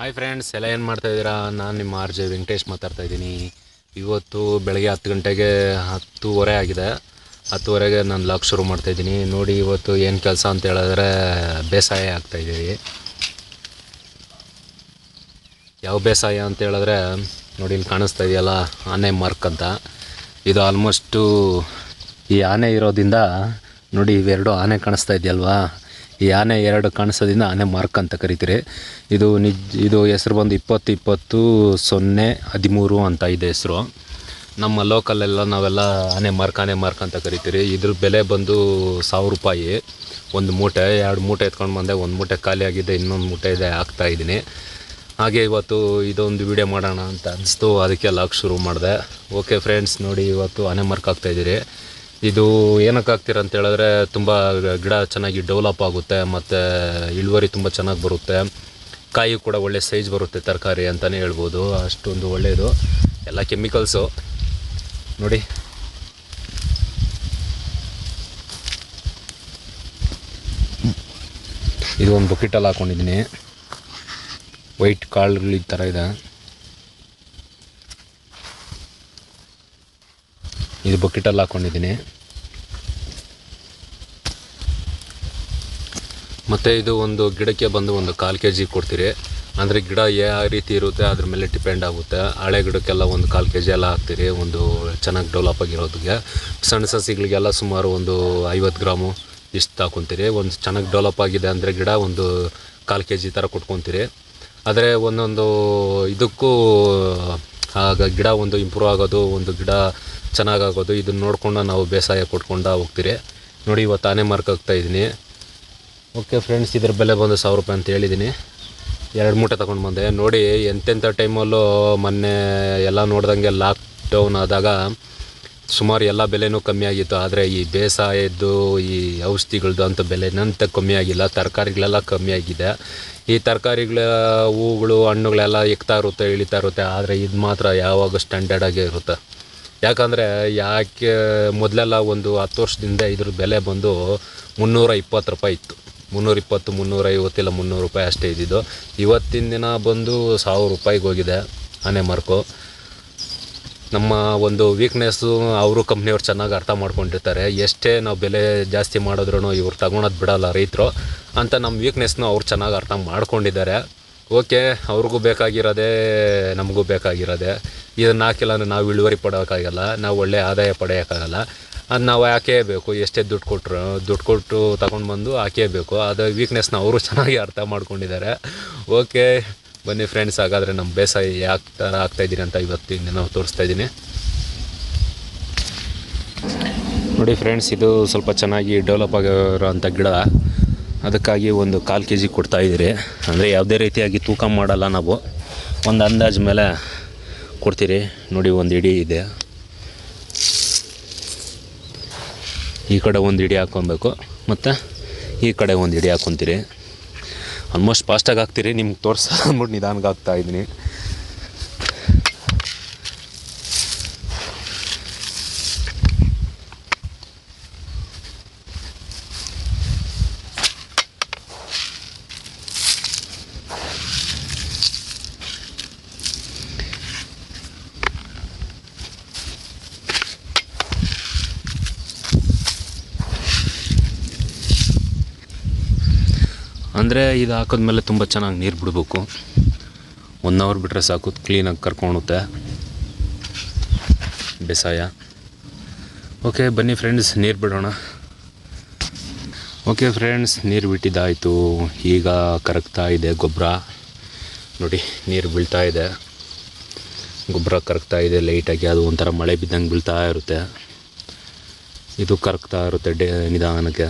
Hi friends ಎಲ್ಲ ಏನು ಮಾಡ್ತಾ ಇದ್ದೀರಾ? ನಾನು ನಿಮ್ಮ ಆರ್ ಜೆ ವೆಂಕಟೇಶ್ ಮಾತಾಡ್ತಾ ಇದ್ದೀನಿ. ಇವತ್ತು ಬೆಳಗ್ಗೆ ಹತ್ತು ಗಂಟೆಗೆ ಹತ್ತೂವರೆ ಆಗಿದೆ. ಹತ್ತುವರೆಗೆ ನಾನು ಲಾಕ್ ಶುರು ಮಾಡ್ತಾ ಇದ್ದೀನಿ. ನೋಡಿ, ಇವತ್ತು ಏನು ಕೆಲಸ ಅಂತ ಹೇಳಿದ್ರೆ ಬೇಸಾಯ ಆಗ್ತಾ ಇದ್ದೀವಿ. ಯಾವ ಬೇಸಾಯ ಅಂತ ಹೇಳಿದ್ರೆ, ನೋಡಿ, ಇಲ್ಲಿ ಕಾಣಿಸ್ತಾ ಇದೆಯಲ್ಲ, ಆನೆ ಮಾರ್ಕ್ ಅಂತ. ಇದು ಆಲ್ಮೋಸ್ಟು ಈ ಆನೆ ಇರೋದ್ರಿಂದ, ನೋಡಿ, ಇವೆರಡು ಆನೆ ಕಾಣಿಸ್ತಾ ಇದೆಯಲ್ವಾ? ಈ ಆನೆ ಎರಡು ಕಾಣಿಸೋದ್ರಿಂದ ಆನೆ ಮಾರ್ಕ್ ಅಂತ ಕರಿತೀರಿ. ಇದು ನಿಜ, ಇದು ಹೆಸ್ರು ಬಂದು ಇಪ್ಪತ್ತು ಇಪ್ಪತ್ತು ಸೊನ್ನೆ ಹದಿಮೂರು ಅಂತ ಇದೆ ಹೆಸರು. ನಮ್ಮ ಲೋಕಲೆಲ್ಲ ನಾವೆಲ್ಲ ಆನೆ ಮಾರ್ಕ್ ಆನೆ ಮಾರ್ಕ್ ಅಂತ ಕರಿತೀರಿ. ಇದ್ರ ಬೆಲೆ ಬಂದು ಸಾವಿರ ರೂಪಾಯಿ. ಒಂದು ಮೂಟೆ, ಎರಡು ಮೂಟೆ ಎತ್ಕೊಂಡು ಬಂದೆ, ಒಂದು ಮೂಟೆ ಖಾಲಿ ಆಗಿದೆ, ಇನ್ನೊಂದು ಮೂಟೆ ಇದೆ, ಹಾಕ್ತಾ ಇದ್ದೀನಿ. ಹಾಗೆ ಇವತ್ತು ಇದೊಂದು ವಿಡಿಯೋ ಮಾಡೋಣ ಅಂತ ಅನಿಸ್ತು. ಅದಕ್ಕೆ ಲಾಕ್ ಶುರು ಮಾಡಿದೆ. ಓಕೆ ಫ್ರೆಂಡ್ಸ್ ನೋಡಿ ಇವತ್ತು ಆನೆ ಮಾರ್ಕ್ ಆಗ್ತಾ ಇದ್ದೀರಿ. ಇದು ಏನಕ್ಕೆ ಹಾಕ್ತೀರ ಅಂತ ಹೇಳಿದ್ರೆ ತುಂಬ ಗಿಡ ಚೆನ್ನಾಗಿ ಡೆವಲಪ್ ಆಗುತ್ತೆ, ಮತ್ತು ಇಳುವರಿ ತುಂಬ ಚೆನ್ನಾಗಿ ಬರುತ್ತೆ. ಕಾಯಿ ಕೂಡ ಒಳ್ಳೆ ಸೈಜ್ ಬರುತ್ತೆ ತರಕಾರಿ ಅಂತಲೇ ಹೇಳ್ಬೋದು. ಅಷ್ಟೊಂದು ಒಳ್ಳೆಯದು ಎಲ್ಲ ಕೆಮಿಕಲ್ಸು ನೋಡಿ. ಇದು ಒಂದು ಬಕೆಟಲ್ಲಿ ಹಾಕ್ಕೊಂಡಿದ್ದೀನಿ ವೈಟ್ ಕಾಳುಗಳು ಥರ ಇದೆ. ಇದು ಬಕೆಟಲ್ಲಿ ಹಾಕ್ಕೊಂಡಿದ್ದೀನಿ ಮತ್ತು ಇದು ಒಂದು ಗಿಡಕ್ಕೆ ಬಂದು ಒಂದು ಕಾಲು ಕೆ ಜಿ ಕೊಡ್ತೀರಿ. ಅಂದರೆ ಗಿಡ ಯಾವ ರೀತಿ ಇರುತ್ತೆ, ಅದ್ರ ಮೇಲೆ ಡಿಪೆಂಡ್ ಆಗುತ್ತೆ. ಹಳೆ ಗಿಡಕ್ಕೆಲ್ಲ ಒಂದು ಕಾಲು ಕೆ ಜಿ ಎಲ್ಲ ಹಾಕ್ತೀರಿ, ಒಂದು ಚೆನ್ನಾಗಿ ಡೆವಲಪ್ ಆಗಿರೋದಕ್ಕೆ. ಸಣ್ಣ ಸಸಿಗಳಿಗೆಲ್ಲ ಸುಮಾರು ಒಂದು ಐವತ್ತು ಗ್ರಾಮು ಇಷ್ಟು ಹಾಕೊತೀರಿ. ಒಂದು ಚೆನ್ನಾಗಿ ಡೆವಲಪ್ ಆಗಿದೆ ಅಂದರೆ ಗಿಡ ಒಂದು ಕಾಲು ಕೆ ಜಿ ಥರ ಕೊಟ್ಕೊತೀರಿ. ಆದರೆ ಒಂದೊಂದು ಇದಕ್ಕೂ, ಆಗ ಗಿಡ ಒಂದು ಇಂಪ್ರೂವ್ ಆಗೋದು, ಒಂದು ಗಿಡ ಚೆನ್ನಾಗಾಗೋದು, ಇದನ್ನ ನೋಡ್ಕೊಂಡು ನಾವು ಬೇಸಾಯ ಕೊಟ್ಕೊಂಡು ಹೋಗ್ತೀರಿ. ನೋಡಿ, ಇವತ್ತು ಆನೆ ಮಾರ್ಕ್ ಇದ್ದೀನಿ. ಓಕೆ ಫ್ರೆಂಡ್ಸ್, ಇದ್ರ ಬೆಲೆ ಬಂದು ಸಾವಿರ ರೂಪಾಯಿ ಅಂತ ಹೇಳಿದ್ದೀನಿ. ಎರಡು ಮೂಟೆ ತೊಗೊಂಡು ಬಂದೆ. ನೋಡಿ, ಎಂತೆಂಥ ಟೈಮಲ್ಲೂ ಮೊನ್ನೆ ಎಲ್ಲ ನೋಡ್ದಂಗೆ ಲಾಕ್ ಡೌನ್ ಆದಾಗ ಸುಮಾರು ಎಲ್ಲ ಬೆಲೆನೂ ಕಮ್ಮಿ ಆಗಿತ್ತು. ಆದರೆ ಈ ಬೇಸಾಯದ್ದು, ಈ ಔಷಧಿಗಳದ್ದು ಅಂತ ಬೆಲೆನಂತ ಕಮ್ಮಿ ಆಗಿಲ್ಲ. ತರಕಾರಿಗಳೆಲ್ಲ ಕಮ್ಮಿ ಆಗಿದೆ. ಈ ತರಕಾರಿಗಳ, ಹೂಗಳು, ಹಣ್ಣುಗಳೆಲ್ಲ ಇಕ್ತಾ ಇರುತ್ತೆ, ಇಳಿತಾ ಇರುತ್ತೆ. ಆದರೆ ಇದು ಮಾತ್ರ ಯಾವಾಗ ಸ್ಟ್ಯಾಂಡರ್ಡಾಗೇ ಇರುತ್ತೆ. ಯಾಕಂದರೆ ಯಾಕೆ ಮೊದಲೆಲ್ಲ ಒಂದು ಹತ್ತು ವರ್ಷದಿಂದ ಇದ್ರ ಬೆಲೆ ಬಂದು ಮುನ್ನೂರ ಇಪ್ಪತ್ತು ರೂಪಾಯಿ ಇತ್ತು. ಮುನ್ನೂರ ಇಪ್ಪತ್ತು, ಮುನ್ನೂರ ಐವತ್ತಿಲ್ಲ ಮುನ್ನೂರು ರೂಪಾಯಿ ಅಷ್ಟೇ ಇದ್ದಿದ್ದು. ಇವತ್ತಿನ ದಿನ ಬಂದು ಸಾವಿರ ರೂಪಾಯಿಗೆ ಹೋಗಿದೆ ಆನೆ ಮಾರ್ಕು. ನಮ್ಮ ಒಂದು ವೀಕ್ನೆಸ್ಸು ಅವರು ಕಂಪ್ನಿಯವ್ರು ಚೆನ್ನಾಗಿ ಅರ್ಥ ಮಾಡ್ಕೊಂಡಿರ್ತಾರೆ. ಎಷ್ಟೇ ನಾವು ಬೆಲೆ ಜಾಸ್ತಿ ಮಾಡಿದ್ರೂ ಇವ್ರು ತಗೊಳೋದು ಬಿಡಲ್ಲ ರೈತರು ಅಂತ ನಮ್ಮ ವೀಕ್ನೆಸ್ನು ಅವ್ರು ಚೆನ್ನಾಗಿ ಅರ್ಥ ಮಾಡ್ಕೊಂಡಿದ್ದಾರೆ. ಓಕೆ, ಅವ್ರಿಗೂ ಬೇಕಾಗಿರೋದೇ, ನಮಗೂ ಬೇಕಾಗಿರೋದೆ. ಇದನ್ನು ಹಾಕಿಲ್ಲ ಅಂದರೆ ನಾವು ಇಳುವರಿ ಪಡೋಕ್ಕಾಗಲ್ಲ, ನಾವು ಒಳ್ಳೆ ಆದಾಯ ಪಡೆಯೋಕ್ಕಾಗಲ್ಲ. ಅದು ನಾವು ಹಾಕೇಬೇಕು ಎಷ್ಟೇ ದುಡ್ಡು ಕೊಟ್ಟರು ದುಡ್ಡು ಕೊಟ್ಟು ತಗೊಂಡು ಬಂದು ಹಾಕೇಬೇಕು ಅದು ವೀಕ್ನೆಸ್ನ ಅವರು ಚೆನ್ನಾಗಿ ಅರ್ಥ ಮಾಡ್ಕೊಂಡಿದ್ದಾರೆ. ಓಕೆ ಬನ್ನಿ ಫ್ರೆಂಡ್ಸ್ ಹಾಗಾದರೆ ನಮ್ಮ ಬೇಸಾಯ ಯಾಕೆ ಥರ ಆಗ್ತಾಯಿದ್ದೀನಿ ಅಂತ ಇವತ್ತಿನ ನಾವು ತೋರಿಸ್ತಾ ಇದ್ದೀನಿ. ನೋಡಿ ಫ್ರೆಂಡ್ಸ್ ಇದು ಸ್ವಲ್ಪ ಚೆನ್ನಾಗಿ ಡೆವಲಪ್ ಆಗಿರೋಂಥ ಗಿಡ. ಅದಕ್ಕಾಗಿ ಒಂದು ಕಾಲು ಕೆ ಜಿ ಕೊಡ್ತಾಯಿದ್ದೀರಿ ಅಂದರೆ ಯಾವುದೇ ರೀತಿಯಾಗಿ ತೂಕ ಮಾಡಲ್ಲ ನಾವು. ಒಂದು ಅಂದಾಜು ಮೇಲೆ ಕೊಡ್ತೀರಿ. ನೋಡಿ, ಒಂದು ಇಡಿ ಇದೆ. ಈ ಕಡೆ ಒಂದು ಇಡಿ ಹಾಕ್ಕೊಬೇಕು ಮತ್ತು ಈ ಕಡೆ ಒಂದು ಇಡಿ ಹಾಕ್ಕೊತೀರಿ ಆಲ್ಮೋಸ್ಟ್ ಫಾಸ್ಟಾಗಿ ಹಾಕ್ತೀರಿ. ನಿಮ್ಗೆ ತೋರ್ಸ ಅಂದ್ಬಿಟ್ಟು ನಿಧಾನಕ್ಕೆ ಹಾಕ್ತಾ ಅಂದರೆ ಇದು ಹಾಕಿದ್ಮೇಲೆ ತುಂಬ ಚೆನ್ನಾಗಿ ನೀರು ಬಿಡಬೇಕು. ಒನ್ ಅವರ್ ಬಿಟ್ಟರೆ ಸಾಕು ಕ್ಲೀನಾಗಿ ಕರ್ಕೊಳುತ್ತೆ ಬೇಸಾಯ. ಓಕೆ ಬನ್ನಿ ಫ್ರೆಂಡ್ಸ್ ನೀರು ಬಿಡೋಣ. ಓಕೆ ಫ್ರೆಂಡ್ಸ್ ನೀರು ಬಿಟ್ಟಿದ್ದಾಯಿತು. ಈಗ ಕರಗ್ತಾ ಇದೆ ಗೊಬ್ಬರ. ನೋಡಿ, ನೀರು ಬೀಳ್ತಾ ಇದೆ. ಗೊಬ್ಬರ ಕರಗ್ತಾ ಇದೆ ಲೈಟಾಗಿ ಅದು ಒಂಥರ ಮಳೆ ಬಿದ್ದಂಗೆ ಬೀಳ್ತಾ ಇರುತ್ತೆ. ಇದು ಕರಗ್ತಾ ಇರುತ್ತೆ ಡೇ ನಿಧಾನಕ್ಕೆ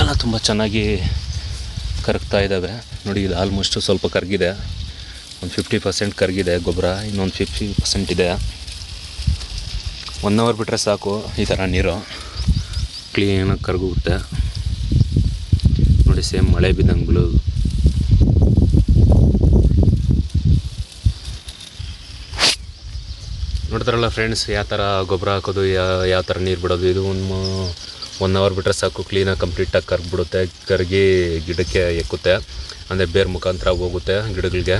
ಎಲ್ಲ ತುಂಬ ಚೆನ್ನಾಗಿ ಕರಗ್ತಾ ಇದ್ದಾವೆ ನೋಡಿ, ಇದು ಆಲ್ಮೋಸ್ಟು ಸ್ವಲ್ಪ ಕರಗಿದೆ. ಒಂದು ಫಿಫ್ಟಿ ಪರ್ಸೆಂಟ್ ಕರಗಿದೆ ಗೊಬ್ಬರ, ಇನ್ನೊಂದು ಫಿಫ್ಟಿ ಪರ್ಸೆಂಟ್ ಇದೆ. ಒನ್ ಅವರ್ ಬಿಟ್ಟರೆ ಸಾಕು ಈ ಥರ ನೀರು. ಕ್ಲೀನಾಗಿ ಕರಗುತ್ತೆ ನೋಡಿ ಸೇಮ್ ಮಳೆ ಬಿದ್ದಂಗೆ ಬೀಳೋದು ನೋಡ್ತಾರಲ್ಲ ಫ್ರೆಂಡ್ಸ್ ಯಾವ ಥರ ಗೊಬ್ಬರ ಹಾಕೋದು ಯಾವ ಥರ ನೀರು ಬಿಡೋದು? ಇದು ಒಂದು ಒನ್ ಅವರ್ ಬಿಟ್ಟರೆ ಸಾಕು ಕ್ಲೀನಾಗಿ ಕಂಪ್ಲೀಟಾಗಿ ಕರ್ಗಿಬಿಡುತ್ತೆ ಕರಗಿ ಗಿಡಕ್ಕೆ ಎಕ್ಕುತ್ತೆ. ಅಂದರೆ ಬೇರೆ ಮುಖಾಂತರ ಹೋಗುತ್ತೆ ಗಿಡಗಳಿಗೆ.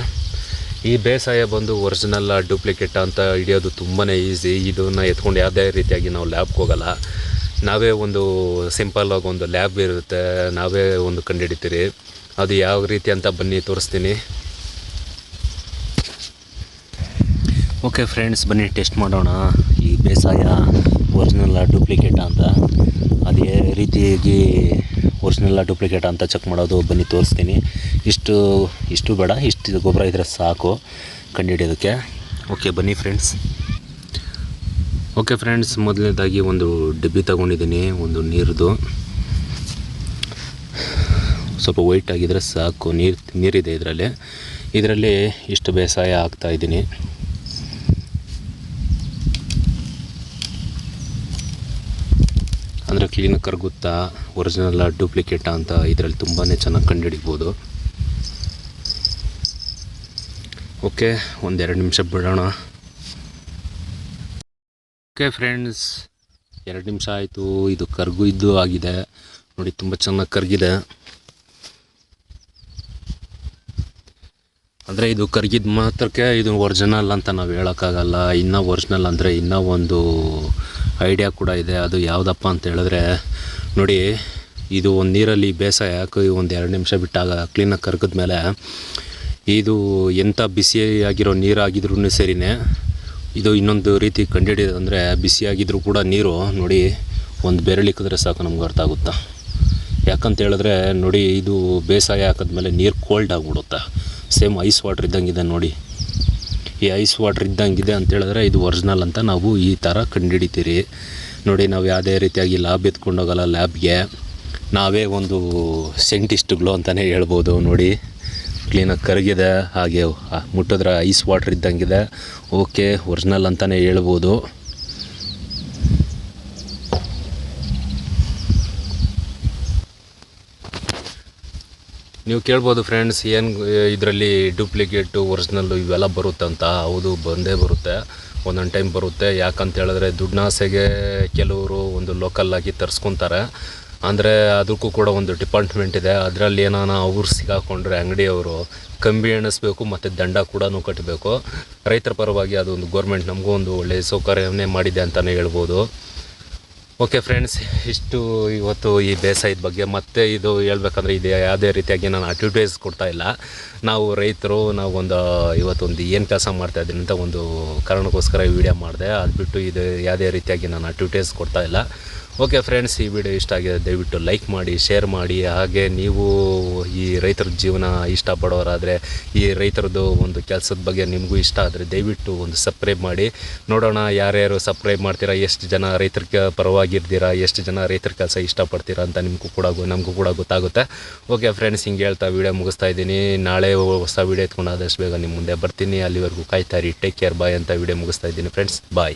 ಈ ಬೇಸಾಯ ಬಂದು ಒರಿಜಿನಲ್ ಡೂಪ್ಲಿಕೇಟ್ ಅಂತ ಹಿಡಿಯೋದು ತುಂಬಾ ಈಸಿ ಇದನ್ನು ಎತ್ಕೊಂಡು ಯಾವುದೇ ರೀತಿಯಾಗಿ ನಾವು ಲ್ಯಾಬ್ಗೆ ಹೋಗಲ್ಲ. ನಾವೇ ಒಂದು ಸಿಂಪಲ್ಲಾಗಿ ಒಂದು ಲ್ಯಾಬ್ ಇರುತ್ತೆ. ನಾವೇ ಒಂದು ಕಂಡುಹಿಡಿತೀರಿ. ಅದು ಯಾವ ರೀತಿ ಅಂತ ಬನ್ನಿ, ತೋರಿಸ್ತೀನಿ. ಓಕೆ ಫ್ರೆಂಡ್ಸ್ ಬನ್ನಿ ಟೆಸ್ಟ್ ಮಾಡೋಣ. ಈ ಬೇಸಾಯ ಒರಿಜಿನಲ್ಲ ಡೂಪ್ಲಿಕೇಟ ಅಂತ. ಅದೇ ರೀತಿಯಾಗಿ ಒರ್ಜಿನಲ್ಲ ಡೂಪ್ಲಿಕೇಟ್ ಅಂತ ಚೆಕ್ ಮಾಡೋದು ಬನ್ನಿ ತೋರಿಸ್ತೀನಿ. ಇಷ್ಟು ಇಷ್ಟು ಬೇಡ, ಇಷ್ಟು ಗೊಬ್ಬರ ಇದ್ದರೆ ಸಾಕು ಕಂಡುಹಿಡಿಯೋದಕ್ಕೆ. ಓಕೆ ಬನ್ನಿ ಫ್ರೆಂಡ್ಸ್ ಓಕೆ ಫ್ರೆಂಡ್ಸ್ ಮೊದಲನೇದಾಗಿ ಒಂದು ಡಬ್ಬಿ ತಗೊಂಡಿದ್ದೀನಿ, ಒಂದು ನೀರದು. ಸ್ವಲ್ಪ ವೈಟ್ ಆಗಿದ್ರೆ ಸಾಕು, ನೀರು, ನೀರಿದೆ ಇದರಲ್ಲಿ. ಇದರಲ್ಲಿ ಇಷ್ಟು ಬೇಸಾಯ ಹಾಕ್ತಾ ಇದ್ದೀನಿ ಅಂದರೆ ಕ್ಲೀನಾಗಿ ಕರಗುತ್ತಾ ಒರಿಜಿನಲ್ ಡೂಪ್ಲಿಕೇಟಾ ಅಂತ ಇದರಲ್ಲಿ ತುಂಬಾ ಚೆನ್ನಾಗಿ ಕಂಡುಹಿಡಿಬೋದು. ಓಕೆ ಒಂದೆರಡು ನಿಮಿಷ ಬಿಡೋಣ. ಓಕೆ ಫ್ರೆಂಡ್ಸ್ ಎರಡು ನಿಮಿಷ ಆಯಿತು, ಇದು ಕರ್ಗು ಇದ್ದು ಆಗಿದೆ. ನೋಡಿ, ತುಂಬ ಚೆನ್ನಾಗಿ ಕರಗಿದೆ. ಅಂದರೆ ಇದು ಕರಗಿದ ಮಾತ್ರಕ್ಕೆ ಇದು ಒರಿಜಿನಲ್ ಅಂತ ನಾವು ಹೇಳೋಕ್ಕಾಗಲ್ಲ. ಇನ್ನೂ ಒರಿಜಿನಲ್ ಅಂದರೆ ಇನ್ನೂ ಒಂದು ಐಡಿಯಾ ಕೂಡ ಇದೆ. ಅದು ಯಾವುದಪ್ಪ ಅಂತ ಹೇಳಿದ್ರೆ, ನೋಡಿ, ಇದು ಒಂದು ನೀರಲ್ಲಿ ಬೇಸಾಯ ಹಾಕಿ ಒಂದು ಎರಡು ನಿಮಿಷ ಬಿಟ್ಟಾಗ ಕ್ಲೀನಾಗಿ ಮೇಲೆ ಇದು ಎಂಥ ಬಿಸಿಯಾಗಿರೋ ನೀರಾಗಿದ್ರೂ ಸರಿನೇ, ಇದು ಇನ್ನೊಂದು ರೀತಿ ಕಂಡುಹಿಡಿಯೋದು ಅಂದರೆ ಬಿಸಿಯಾಗಿದ್ರೂ ಕೂಡ ನೀರು, ನೋಡಿ, ಒಂದು ಬೆರಳಿಕ್ಕಿದ್ರೆ ಸಾಕು ನಮ್ಗೆ ಅರ್ಥ ಆಗುತ್ತಾ? ಯಾಕಂತ ಹೇಳಿದ್ರೆ, ನೋಡಿ, ಇದು ಬೇಸಾಯ ಹಾಕಿದ್ಮೇಲೆ ನೀರು ಕೋಲ್ಡ್ ಆಗಿಬಿಡುತ್ತೆ? ಸೇಮ್ ಐಸ್ ವಾಟ್ರ್ ಇದ್ದಂಗಿದೆ ನೋಡಿ. ಈ ಐಸ್ ವಾಟ್ರ್ ಇದ್ದಂಗಿದೆ ಅಂತ ಹೇಳಿದ್ರೆ ಇದು ಒರಿಜಿನಲ್ ಅಂತ ನಾವು ಈ ಥರ ಕಂಡುಹಿಡಿತೀರಿ. ನೋಡಿ, ನಾವು ಯಾವುದೇ ರೀತಿಯಾಗಿ ಲ್ಯಾಬ್ ಎತ್ಕೊಂಡೋಗಲ್ಲ ಲ್ಯಾಬ್ಗೆ ನಾವೇ ಒಂದು ಸೈಂಟಿಸ್ಟ್ಗಳು ಅಂತಲೇ ಹೇಳ್ಬೋದು. ನೋಡಿ ಕ್ಲೀನಾಗಿ ಕರಗಿದೆ. ಹಾಗೆ ಮುಟ್ಟಿದ್ರೆ ಐಸ್ ವಾಟ್ರ್ ಇದ್ದಂಗಿದೆ. ಓಕೆ ಒರಿಜಿನಲ್ ಅಂತಲೇ ಹೇಳ್ಬೋದು. ನೀವು ಕೇಳ್ಬೋದು ಫ್ರೆಂಡ್ಸ್ ಏನು ಇದರಲ್ಲಿ ಡೂಪ್ಲಿಕೇಟು ಒರಿಜಿನಲ್ಲು ಇವೆಲ್ಲ ಬರುತ್ತೆ ಅಂತ. ಹೌದು, ಬಂದೇ ಬರುತ್ತೆ. ಒಂದೊಂದು ಟೈಮ್ ಬರುತ್ತೆ. ಯಾಕಂತ ಹೇಳಿದ್ರೆ ಆಸೆಗೆ ಕೆಲವರು ಒಂದು ಲೋಕಲ್ಲಾಗಿ ತರಿಸ್ಕೊತಾರೆ. ಅಂದರೆ ಅದಕ್ಕೂ ಕೂಡ ಒಂದು ಡಿಪಾರ್ಟ್ಮೆಂಟ್ ಇದೆ. ಅದರಲ್ಲಿ ಏನಾನ ಅವ್ರು ಸಿಗಾಕೊಂಡ್ರೆ ಅಂಗಡಿಯವರು ಕಂಬಿ ಎಣಿಸ್ಬೇಕು ಮತ್ತು ದಂಡ ಕೂಡ ಕಟ್ಟಬೇಕು ರೈತರ ಪರವಾಗಿ ಅದೊಂದು ಗೌರ್ಮೆಂಟ್ ನಮಗೂ ಒಂದು ಒಳ್ಳೆಯ ಸೌಕರ್ಯವನ್ನೇ ಮಾಡಿದೆ ಅಂತಲೇ ಹೇಳ್ಬೋದು. ಓಕೆ ಫ್ರೆಂಡ್ಸ್ ಇಷ್ಟು ಇವತ್ತು ಈ ಬೇಸಾಯದ ಬಗ್ಗೆ ಮತ್ತೆ ಇದು ಹೇಳ್ಬೇಕಂದ್ರೆ ಇದು ಯಾವುದೇ ರೀತಿಯಾಗಿ ನಾನು ಅಡ್ವರ್ಟೈಸ್ ಕೊಡ್ತಾ ಇಲ್ಲ. ನಾವು ರೈತರು ನಾವು ಒಂದು ಇವತ್ತೊಂದು ಏನು ಕೆಲಸ ಮಾಡ್ತಾ ಇದ್ದೀನಿ ಅಂತ ಒಂದು ಕಾರಣಕ್ಕೋಸ್ಕರ ವಿಡಿಯೋ ಮಾಡಿದೆ. ಅದು ಬಿಟ್ಟು ಇದು ಯಾವುದೇ ರೀತಿಯಾಗಿ ನಾನು ಅಡ್ವರ್ಟೈಸ್ ಕೊಡ್ತಾ ಇಲ್ಲ. ಓಕೆ ಫ್ರೆಂಡ್ಸ್, ಈ ವಿಡಿಯೋ ಇಷ್ಟ ಆಗಿದೆ, ದಯವಿಟ್ಟು ಲೈಕ್ ಮಾಡಿ, ಶೇರ್ ಮಾಡಿ. ಹಾಗೆ ನೀವು ಈ ರೈತರ ಜೀವನ ಇಷ್ಟಪಡೋರಾದರೆ, ಈ ರೈತರದ್ದು ಒಂದು ಕೆಲಸದ ಬಗ್ಗೆ ನಿಮಗೂ ಇಷ್ಟ ಆದರೆ ದಯವಿಟ್ಟು ಒಂದು ಸಬ್ಸ್ಕ್ರೈಬ್ ಮಾಡಿ. ನೋಡೋಣ ಯಾರ್ಯಾರು ಸಬ್ಸ್ಕ್ರೈಬ್ ಮಾಡ್ತೀರಾ, ಎಷ್ಟು ಜನ ರೈತರ ಪರವಾಗಿರ್ತೀರಾ ಎಷ್ಟು ಜನ ರೈತರ ಕೆಲಸ ಇಷ್ಟಪಡ್ತೀರಾ ಅಂತ ನಿಮಗೂ ಕೂಡ ನಮಗೂ ಕೂಡ ಗೊತ್ತಾಗುತ್ತೆ. ಓಕೆ ಫ್ರೆಂಡ್ಸ್, ಹಿಂಗೆ ಹೇಳ್ತಾ ವಿಡಿಯೋ ಮುಗಿಸ್ತಾ ಇದ್ದೀನಿ. ನಾಳೆ ಹೊಸ ವಿಡಿಯೋ ಎತ್ಕೊಂಡು ಆದಷ್ಟು ಬೇಗ ನಿಮ್ಮ ಮುಂದೆ ಬರ್ತೀನಿ. ಅಲ್ಲಿವರೆಗೂ ಕಾಯ್ತಾರಿ ಟೇಕ್ ಕೇರ್. ಬಾಯ್ ಅಂತ ವಿಡಿಯೋ ಮುಗಿಸ್ತಾ ಇದ್ದೀನಿ ಫ್ರೆಂಡ್ಸ್. ಬಾಯ್.